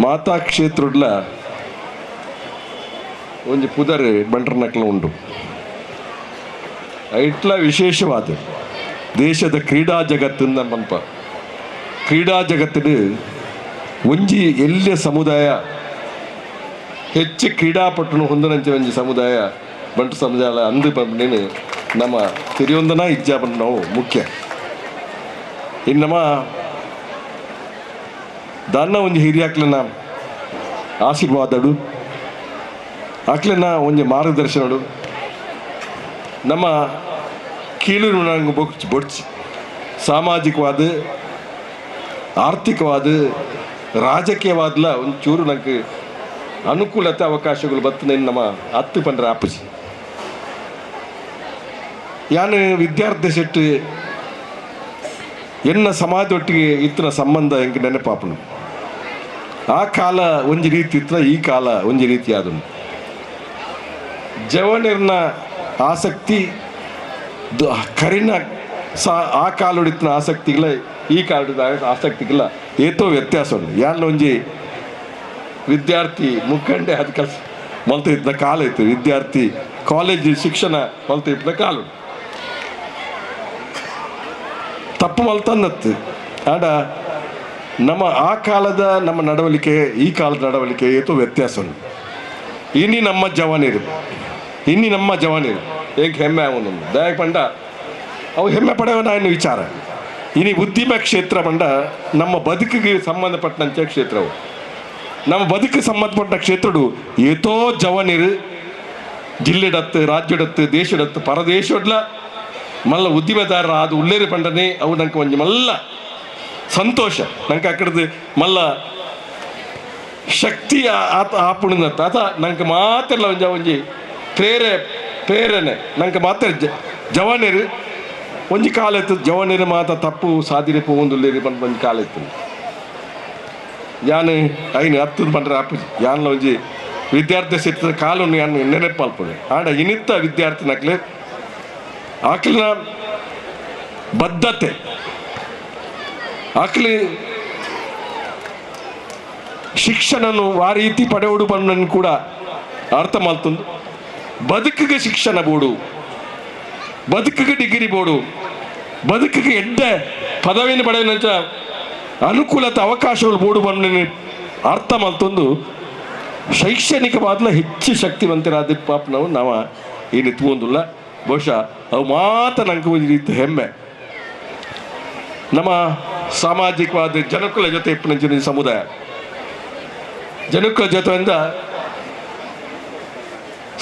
ಮಾತಾ ಕ್ಷೇತ್ರಡ್ಲ ಒಂಜಿ ಪುದರ್ ಬಂಟ್ರನಕ್ಲ ಉಂಡು. ಇಟ್ಲ ವಿಶೇಷವಾದ. ದೇಶದ ಕ್ರೀಡಾ ಜಗತ್ತಿನ ಮನ್ಪ ಕ್ರೀಡಾ ಜಗತ್ತಿನ ಒಂಜಿ ಎಲ್ಲ ಸಮುದಾಯ, ಹೆಚ್ಚು ಕ್ರೀಡಾಪಟುನು ಹೊಂದನಂಚ ಒಂಜಿ ಸಮುದಾಯ, ಬಂಟ ಸಮುದಾಯ ಅಂದು ಬಂದು ನಮ್ಮ ತಿರಿಯೊಂದನ ಇಜ್ಜಾ ನಾವು ಮುಖ್ಯ. ಇನ್ನು ದಾನ್ನ ಒಂಜಿ ಹಿರಿಯಾಕ್ಲನ ಆಶೀರ್ವಾದಡು. ಅಕ್ಲನ ಒಂಜಿ ಮಾರ್ಗದರ್ಶನಡು. ನಮ್ಮ ಕೀಳು ನಂಗೆ ಬೊಚ್ಚು ಬೊಡ್ಚಿ ಸಾಮಾಜಿಕವಾದ, ಆರ್ಥಿಕವಾದ, ರಾಜಕೀಯವಾದಲ ಒಂಚೂರು ನನಗೆ ಅನುಕೂಲತೆ ಅವಕಾಶಗಳು ಬರ್ತದೆ ನಮ್ಮ ಹತ್ತು ಪಂಡ್ರೆ ಆಪುಜಿ ಯಾನು ವಿದ್ಯಾರ್ಥಿ ಸೆಟ್ಟು ಎನ್ನ ಸಮಾಜದೊಟ್ಟಿಗೆ ಇತ್ತಿನ ಸಂಬಂಧ ಹೆಂಗೆ ನೆನಪಾಪನು ಆ ಕಾಲ ಒಂಜಿ ರೀತಿ ಇತ್ತ ಈ ಕಾಲ ಒಂಜಿ ರೀತಿ ಆದನು ಜವನಿರ್ನ ಆಸಕ್ತಿ ಕರಿನ ಸಾ, ಆ ಕಾಲೊಡಿತ್ತಿನ ಆಸಕ್ತಿಗಳ ಈ ಕಾಲದ ಆಸಕ್ತಿಗಳ ಏತೋ ವ್ಯತ್ಯಾಸ ಉಂಟು. ಯಾರ ಒಂಜಿ ವಿದ್ಯಾರ್ಥಿ ಮುಖಂಡೆ ಅದು ಕೆಲಸ ಮಲ್ತ ಇದ್ದ ಕಾಲ ಇತ್ತು ವಿದ್ಯಾರ್ಥಿ ಕಾಲೇಜ್ ಶಿಕ್ಷಣ ಮಲ್ತ ಇದ್ದ ಕಾಲ ತಪ್ಪು ಮಲ್ತನ್ನತ್ತು. ಆಡ ನಮ್ಮ ಆ ಕಾಲದ ನಮ್ಮ ನಡವಳಿಕೆ, ಈ ಕಾಲದ ನಡವಳಿಕೆ ಏತು ವ್ಯತ್ಯಾಸ ಉಂಟು ಇನ್ನಿ ನಮ್ಮ ಜವಾನಿರು. ಇನ್ನಿ ನಮ್ಮ ಜವಾನಿರು. ಹೇಗೆ ಹೆಮ್ಮೆ ಅವನು. ದಯ ಪಂಡ. ಅವು ಹೆಮ್ಮೆ ಏನು ವಿಚಾರ. ಇನಿ ಉದ್ದಿಮೆ ಕ್ಷೇತ್ರ ಪಂಡ, ನಮ್ಮ ಬದುಕಿಗೆ ಸಂಬಂಧಪಟ್ಟಂತೆ ಕ್ಷೇತ್ರವು ನಮ್ಮ ಬದುಕಿಗೆ ಸಂಬಂಧಪಟ್ಟ ಕ್ಷೇತ್ರಡು ಏತೋ ಜವಾನಿರು. ಜಿಲ್ಲೆಡತ್ತು, ರಾಜ್ಯಡತ್ತು, ದೇಶಡತ್ತು ಪರದೇಶಡ್ಲ ಮಲ್ಲ ಉದ್ದಿಮೆದಾರರ ಅದು ಉಳ್ಳೇರಿ ಪಂಡನೆ, ಅವು ನಂಗೆ ಒಂಜಿ ಮಲ್ಲ ಸಂತೋಷ. నాకు అక్కడిది ಮಲ್ಲ ಶಕ್ತಿ ಆತ ಆಪುಣದತ್ತ ಆತ ನಂಗೆ ಮಾತೆಲ್ಲ ಒಂಜ ಒಂಜಿ ಪ್ರೇರೆ, ಪ್ರೇರಣೆ. ನಂಗೆ ಮಾತ್ರ ಜವಾನೇರು. ಒಂಜಿ ಕಾಲ ಇತ್ತು, ಜವಾನೇರು ಮಾತ ತಪ್ಪು ಸಾಧಿನೆ ಪೋಂದುಲ್ಲೇರಿ ಬಂದು ಒಂಜಿ ಕಾಲ ಇತ್ತು. ಯಾನು ಐನು ಹತ್ತು ಬಂದ್ರೆ ಆಪು ಯಾನ್ಲ ಒಂಜಿ ವಿದ್ಯಾರ್ಥಿ ಸಿಕ್ಕ ಕಾಲನ್ನು ಯಾನು ನೆನಪು ಆಡ ಇನಿತ್ತ ವಿದ್ಯಾರ್ಥಿ ನಕ್ಲೆ ಆಕಲಿನ ಬದ್ಧತೆ. ಆಕಲಿ, ಶಿಕ್ಷಣನು ಆ ರೀತಿ ಪಡೆಯೋಡು ಬಣ್ಣನ್ನು ಕೂಡ ಅರ್ಥ ಮಾಡ್ತಂದು. ಬದುಕಿಗೆ ಶಿಕ್ಷಣ ಬೋಡು. ಬದುಕಿಗೆ ಡಿಗ್ರಿ ಬೋಡು. ಬದುಕಿಗೆ ಎಡ್ಡ ಪದವಿನ ಪಡೆಯನಂಚ ಅನುಕೂಲತೆ, ಅವಕಾಶಗಳು ಬೋಡು ಬಣ್ಣ ಅರ್ಥ ಮಾಡ್ತಂದು. ಶೈಕ್ಷಣಿಕವಾದ್ಲ ಹೆಚ್ಚು ಶಕ್ತಿವಂತರಾದ ಪಾಪ ನಾವು ಏನು ಎತ್ಕೊಂದಿಲ್ಲ ಬಹುಶಃ ಅವು ಮಾತ್ರ ನಂಗೆ ಹೆಮ್ಮೆ. ನಮ್ಮ ಸಾಮಾಜಿಕವಾದ ಜನಕುಲ ಜೊತೆ ಇಪ್ಪನಂಚಿನ ಸಮುದಾಯ. ಜನಕುಲ ಜೊತೆಯಿಂದ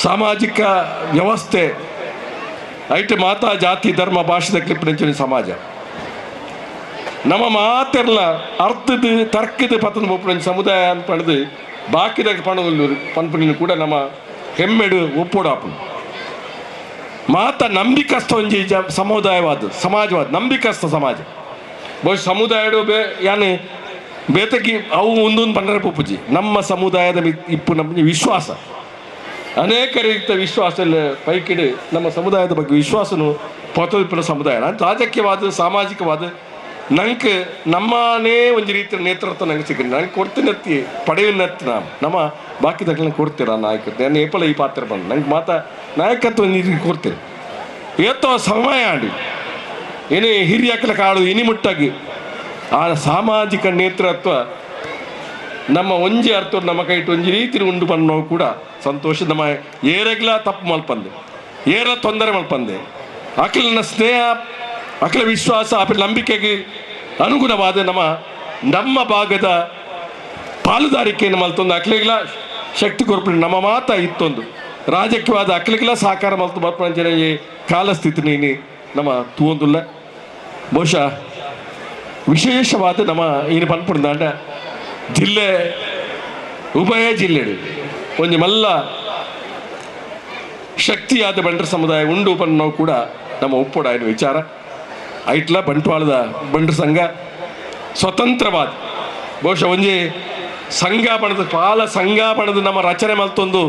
ಸಾಮಾಜಿಕ ವ್ಯವಸ್ಥೆ, ಐಟು ಮಾತಾ ಜಾತಿ ಧರ್ಮ ಭಾಷೆದ ಕ್ಲಿಪ್ಪಿನ ಸಮಾಜ. ನಮ್ಮ ಮಾತೆಲ್ಲ ಅರ್ಥದ ತರ್ಕದ ಪತನ ಒಪ್ಪನ ಸಮುದಾಯ ಅಂತ ಪಡೆದು ಬಾಕಿದ ಪಣದಲ್ಲಿ ಪನ್ಪಣಿನ ಕೂಡ ನಮ್ಮ ಹೆಮ್ಮೆಡು ಒಪ್ಪೋಡಾಪನು ಮಾತ ನಂಬಿಕಸ್ಥ ಒಂಜಿ ಸಮುದಾಯವಾದ ಸಮಾಜವಾದ ನಂಬಿಕಸ್ಥ ಸಮಾಜ. ಬಹುಶಃ ಸಮುದಾಯಡು ಬೇ, ಯಾನೆ, ಬೇತಕಿ, ಅವು ಒಂದೊಂದು ಪಂಡರೆ ಪುಪ್ಪುಜಿ ನಮ್ಮ ಸಮುದಾಯದ ಇಪ್ಪು ನಮ್ಮ ವಿಶ್ವಾಸ. ಅನೇಕ ರೀತಿಯ ವಿಶ್ವಾಸ ಪೈಕಿಡು ನಮ್ಮ ಸಮುದಾಯದ ಬಗ್ಗೆ ವಿಶ್ವಾಸನು ಪೊತ್ತಲ್ಪಿನ ಸಮುದಾಯ. ನಾನು ರಾಜಕೀಯವಾದ, ಸಾಮಾಜಿಕವಾದ, ನಂಗೆ ನಮ್ಮನೇ ಒಂದು ರೀತಿಯ ನೇತೃತ್ವ ನಂಗೆ ಸಿಕ್ಕ ನಂಗೆ ಕೊಡ್ತೀನತ್ತಿ ಪಡೆಯುನತ್ತಿ ನಾವು ನಮ್ಮ ಬಾಕಿದಾಗ ಕೊಡ್ತೀರ ನಾಯಕತ್ವ. ನಾನು ಏಪಲ ಈ ಪಾತ್ರ ಬಂದು. ನಂಗೆ ಮಾತಾ ನಾಯಕತ್ವ ನೀರಿಗೆ ಕೊಡ್ತೀರಿ. ಏತೋ ಸಮಯ ಆಡಿ. ಏನೇ ಹಿರಿಯಕ್ಕಲ ಕಾಳು ಇನಿಮುಟ್ಟಾಗಿ. ಆ ಸಾಮಾಜಿಕ ನೇತೃತ್ವ ನಮ್ಮ ಒಂಜಿ ಅರ್ಥ ನಮ್ಮ ಕೈಟ್ ಒಂಜಿ ರೀತಿ ಉಂಡು ಪನ್ನೋ ಕೂಡ ಸಂತೋಷ ನಮ್ಮ ಏರಗ್ಲ ತಪ್ಪು ಮಲ್ಪಂದೆ. ಏರ ತೊಂದರೆ ಮಲ್ಪಂದೆ. ಅಖಿಲನ ಸ್ನೇಹ ಅಕಲ ವಿಶ್ವಾಸ ಅಪಿ ನಂಬಿಕೆಗೆ ಅನುಗುಣವಾದ ನಮ್ಮ ನಮ್ಮ ಭಾಗದ ಪಾಲುದಾರಿಕೆಯನ್ನು ಮಲ್ತೊಂದು ಅಕಲಿಗಲ ಶಕ್ತಿ ಕೊರ್ಪಣೆ ನಮ್ಮ ಮಾತ ಇತ್ತೊಂದು. ರಾಜಕೀಯವಾದ ಅಕಲಿಗಲ ಸಹಕಾರ ಮಲ್ತು ಮಲ್ಪಂಜನ ಕಾಲಸ್ಥಿತಿ ನೀನು. ನಮ್ಮ ತೂವೊಂದುಲ್ಲ. ಬಹುಶಃ ವಿಶೇಷವಾದ ನಮ್ಮ ಏನು ಪನ್ಪುಂದಾಂಡ ಜಿಲ್ಲೆ, ಉಭಯ ಜಿಲ್ಲೆಡು ಒಂಜಿ ಮಲ್ಲ ಶಕ್ತಿಯಾದ ಬಂಟರ ಸಮುದಾಯ ಉಂಡು ಪನ್ನೋ ಕೂಡ ನಮ್ಮ ಒಪ್ಪೋಡಾಯನ ವಿಚಾರ. ಐಟ್ಲ ಬಂಟ್ವಾಳದ ಬಂಟರ ಸಂಘ ಸ್ವತಂತ್ರವಾದ, ಬಹುಶಃ ಒಂಜಿ ಸಂಘ ಪಾಲ ಸಂಘ ಪಣದ ನಮ್ಮ ರಚನೆ ಮಲ್ತೊಂದು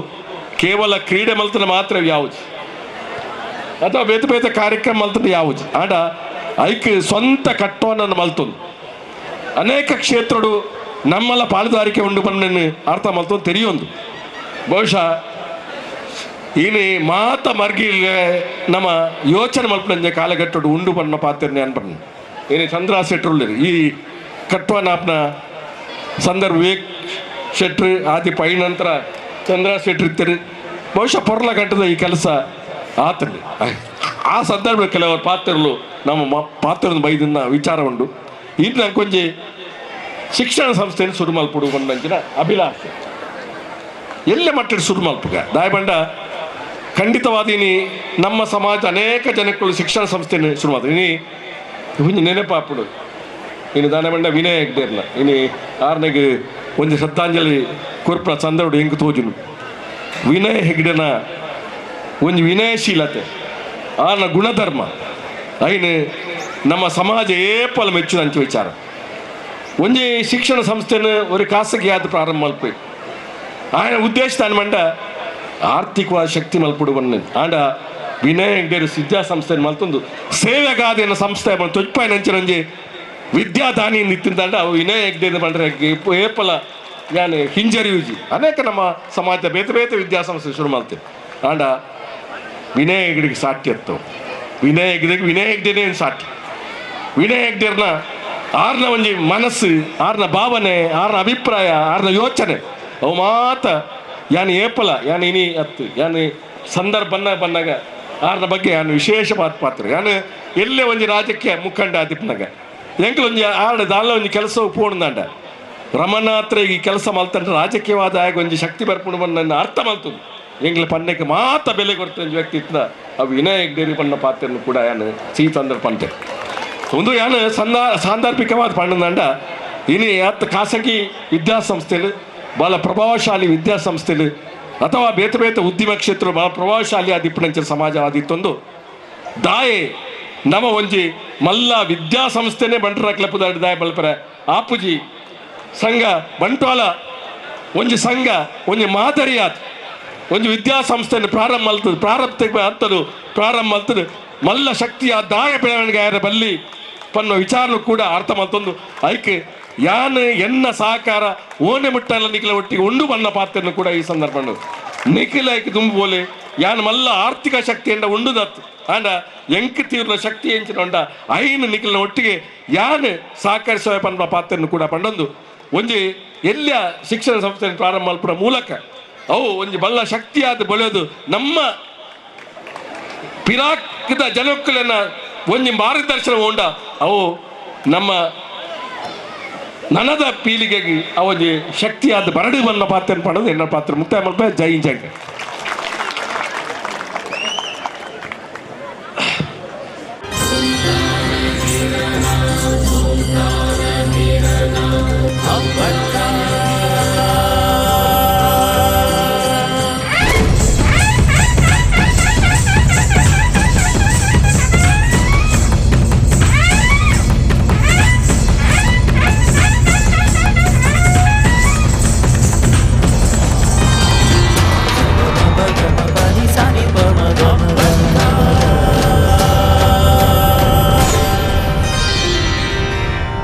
ಕೇವಲ ಕ್ರೀಡೆ ಮಲ್ತನ ಮಾತ್ರ ಯಾವುದು. ಅಥವಾ ಬೇತೆ ಬೇತೆ ಕಾರ್ಯಕ್ರಮ ಮಲ್ತದ ಯಾವುದು? ಆಡ ಐಕ್ ಸ್ವಂತ ಕಟ್ಟೋನನ್ನು ಮಲ್ತೊಂದು ಅನೇಕ ಕ್ಷೇತ್ರಡು ನಮ್ಮಲ್ಲ ಪಾಲುದಾರಿಕೆ ಉಂಡು ಬಂದು ಅರ್ಥ ಮಲ್ತು ತೆರೆಯೊಂದು. ಬಹುಶಃ ಇಲ್ಲಿ ಮಾತ ಮರ್ಗಿ ನಮ್ಮ ಯೋಚನೆ ಮಲ್ಪನಂಜೆ ಕಾಲಘಟ್ಟಡು ಉಂಡು ಬಣ್ಣ ಪಾತ್ರನೆ ಅನ್ಬಣ್ಣ ಏನೇ ಚಂದ್ರ ಶೆಟ್ರುಳ್ಳಿ ಈ ಕಟ್ವ ನಾಪ್ನ ಸಂದರ್ಭ ವಿವೇಕ್ ಶೆಟ್ರು ಆದಿ ಪೈ ನಂತರ ಚಂದ್ರ ಶೆಟ್ರು ಇತ್ತರು ಬಹುಶಃ ಪೊರ್ಲ ಗಂಟದ ಈ ಕೆಲಸ ಆತಲ್ಲಿ ಆ ಸಂದರ್ಭ ಕೆಲವರು ಪಾತ್ರಗಳು ನಮ್ಮ ಪಾತ್ರದ ಬೈದನ್ನ ವಿಚಾರ ಉಂಡು ಇನ್ನು ನಂಗೆ ಕೊಂಚ ಶಿಕ್ಷಣ ಸಂಸ್ಥೆಯನ್ನು ಶುರು ಬಂದಂಚಿನ ಅಭಿಲಾಷೆ. ಎಲ್ಲ ಮಟ್ಟದ ಶುರು ಮಲ್ಪುಗ ದಾಯಬಂಡ, ಖಂಡಿತವಾದ ಇನಿ ನಮ್ಮ ಸಮಾಜ ಅನೇಕ ಜನಕ್ಕಳು ಶಿಕ್ಷಣ ಸಂಸ್ಥೆಯನ್ನು ಶುರು ಮಾಡಿದ್ರು ಇನಿ ಹುಂಜಿ ನೆನಪಾಪುಡು ಇನ್ನು ದಾನಬಂಡ ವಿನಯ ಹೆಗ್ಡೇರ್ನ. ಇನಿ ಆರ್ನೆಗ್ ಒಂದು ಶ್ರದ್ಧಾಂಜಲಿ ಕೊರ್ಪ ಸಂದರ್ಭ ಹೆಂಗೆ ತೋಜುನು. ವಿನಯ ಹೆಗ್ಡೆನ ಒಂದು ವಿನಯಶೀಲತೆ. ಆನ ಗುಣಧರ್ಮ. ಐನು ನಮ್ಮ ಸಮಾಜ ಏಪಲ್ ಮೆಚ್ಚುದಂಚ ವಿಚಾರ. ಒಂಜಿ ಶಿಕ್ಷಣ ಸಂಸ್ಥೆನ ಒಂದು ಖಾಸಗಿ ಆದ ಪ್ರಾರಂಭ ಮಲ್ಪಿ. ಆಯ್ನ ಉದ್ದೇಶ ತಾನು ಮಂಡ ಆರ್ಥಿಕವಾದ ಶಕ್ತಿ ಮಲ್ಪಡು ಬಂದಿದ್ದು ಆಂಡ ವಿನಯ ಹೆಂಗೇರು ವಿದ್ಯಾಸಂಸ್ಥೆ ಮಲ್ತೊಂದು ಸೇವೆಗಾದಿನ ಸಂಸ್ಥೆ ಬಂದು ತೊಜ್ಪಾಯಿನಂಚಿನೊಂಜಿ ವಿದ್ಯಾದಾನಿ ನಿಂತಿದ್ದಂಡ ಅವು ವಿನಯ ಹೆಗ್ದೇನು ಬಂದ್ರೆ ಏಪಲ ನಾನು ಹಿಂಜರಿಯೂಜಿ. ಅನೇಕ ನಮ್ಮ ಸಮಾಜದ ಬೇತ ಬೇತ ವಿದ್ಯಾಸಂಸ್ಥೆ ಶುರು ಮಾಡ್ತೇವೆ ಆಂಡ ವಿನಯ ಹೆಗ್ಡಿಗೆ ಸಾಟಿ ಅತ್ತವು ವಿನಯ ಹೆಗ್ಡಿಗೆ ವಿನಯ ಹೆಗ್ಡೆನೇ ಸಾಟಿ ವಿನಯ ಆರ್ನ ಒಂಜಿ ಮನಸ್ಸು, ಆರ್ನ ಭಾವನೆ, ಆರ್ನ ಅಭಿಪ್ರಾಯ, ಆರ್ನ ಯೋಚನೆ. ಅವು ಮಾತ ಯಾನು ಏಪಲ, ಯಾನು ಇನಿ ಅತ್ತು ಯಾನು ಸಂದರ್ಭ ಬಂದಾಗ ಆರ್ನ ಬಗ್ಗೆ ಯಾನು ವಿಶೇಷ ಮಾತು ಪಾತ್ರ. ಯಾನು ಎಲ್ಲೇ ಒಂಜಿ ರಾಜಕೀಯ ಮುಖಂಡ ಆದಿಪ್ಪನಾಗ ಎಂಕಲ್ ಒಂಜಿ ಆರ್ನ ದಾಲ ಒಂಜಿ ಕೆಲಸ ಪೂರ್ಣದಾಂಡ ರಮಣಾತ್ರ ಈ ಕೆಲಸ ಮಲ್ತಂಡ ರಾಜಕೀಯವಾದ ಆಗ ಒಂಜಿ ಶಕ್ತಿ ಬರ್ಪುಂಡು ಬಂದ ಅರ್ಥ ಮಲ್ತುಂಡು ಎಂಗ್ಲ ಪನ್ನಕ್ಕೆ ಮಾತ ಬೆಲೆ ವ್ಯಕ್ತಿ ಇತ್ತ ಅವು ವಿನಯ ಡೇರಿ ಪಣ್ಣ ಪಾತ್ರನು ಕೂಡ ಯಾನ್? ಸಿಹಿ ತಂದ್ರೆ ಪಂತೆ. ಒಂದು ಯಾನು ಸಂದಾ ಸಾಂದರ್ಭಿಕವಾದ ಪಂಡದಂಡ ಇನಿ ಅತ್ತ ಖಾಸಗಿ ವಿದ್ಯಾಸಂಸ್ಥೆಲು ಭಾಳ ಪ್ರಭಾವಶಾಲಿ ವಿದ್ಯಾಸಂಸ್ಥೆಲು, ಅಥವಾ ಬೇತೆ ಬೇತ ಉದ್ಯಮ ಕ್ಷೇತ್ರ ಭಾಳ ಪ್ರಭಾವಶಾಲಿ ಆದಿಪ್ಪನಂಚ ಸಮಾಜವಾದಿತ್ತೊಂದು ದಾಯೆ, ನಮ ಒಂಜಿ ಮಲ್ಲ ವಿದ್ಯಾಸಂಸ್ಥೆನೇ ಬಂಟರಾಕ್ಲಪ್ಪದ ದಾಯ ಬಲ್ಪರೆ ಆಪುಜಿ ಸಂಘ ಬಂಟ್ವಾಲ ಒಂಜಿ ಸಂಘ, ಒಂಜಿ ಮಾದರಿ ಆತ್ ಒಂದು ವಿದ್ಯಾಸಂಸ್ಥೆಯನ್ನು ಪ್ರಾರಂಭ ಮಾಡ್ತದೆ. ಪ್ರಾರಂಭ ಹತ್ತದು ಪ್ರಾರಂಭ ಮಾಡ್ತದೆ. ಮಲ್ಲ ಶಕ್ತಿಯ ದಾಯ ಬೆಳವಣಿಗೆ ಆಯ್ತು ಬಲ್ಲಿ ಪನ್ನ ವಿಚಾರ ಕೂಡ ಅರ್ಥ ಮಲ್ತೊಂದು ಐಕೆ ಯಾನ್ ಎನ್ನ ಸಹಕಾರ ಓನೆ ಮುಟ್ಟಲ್ಲ ನಿಖಿಲ ಒಟ್ಟಿಗೆ ಉಂಡು ಬಣ್ಣ ಪಾತ್ರನು ಕೂಡ ಈ ಸಂದರ್ಭ ನಿಖಿಲ ಐಕೆ ತುಂಬುಬೋಲೆ ಯಾನ್ ಮಲ್ಲ ಆರ್ಥಿಕ ಶಕ್ತಿಯಿಂದ ಉಂಡುದತ್ತು ಆಂಡ ಎಂಕ ತೀವ್ರ ಶಕ್ತಿ ಎಂಚಿನೊಂಡ ಐನ ನಿಖಿಲ್ನ ಒಟ್ಟಿಗೆ ಯಾನ್ ಸಹಕರಿಸುವ ಪನ್ನ ಪಾತ್ರನ್ನು ಕೂಡ ಪಂಡೊಂದು. ಒಂಜಿ ಎಲ್ಲ ಶಿಕ್ಷಣ ಸಂಸ್ಥೆಯನ್ನು ಪ್ರಾರಂಭ ಮಲ್ಪುವ ಮೂಲಕ ಅವು ಒಂದು ಬಳ್ಳ ಶಕ್ತಿ ಆದ ಬೆಳೆಯೋದು ನಮ್ಮ ಪಿರಾಕದ ಜನಕ್ಕಲನ್ನ ಒಂದು ಮಾರ್ಗದರ್ಶನ ಉಂಡ ಅವು ನಮ್ಮ ನನದ ಪೀಳಿಗೆಗೆ ಅವನಿಗೆ ಶಕ್ತಿಯಾದ ಬರಡಿ ಬಂದ ಪಾತ್ರ ಪಡೋದು ಎನ್ನ ಪಾತ್ರ. ಮುಕ್ತಾಯ ಮಾಡ್ಬೇಕು ಜೈ ಜೈ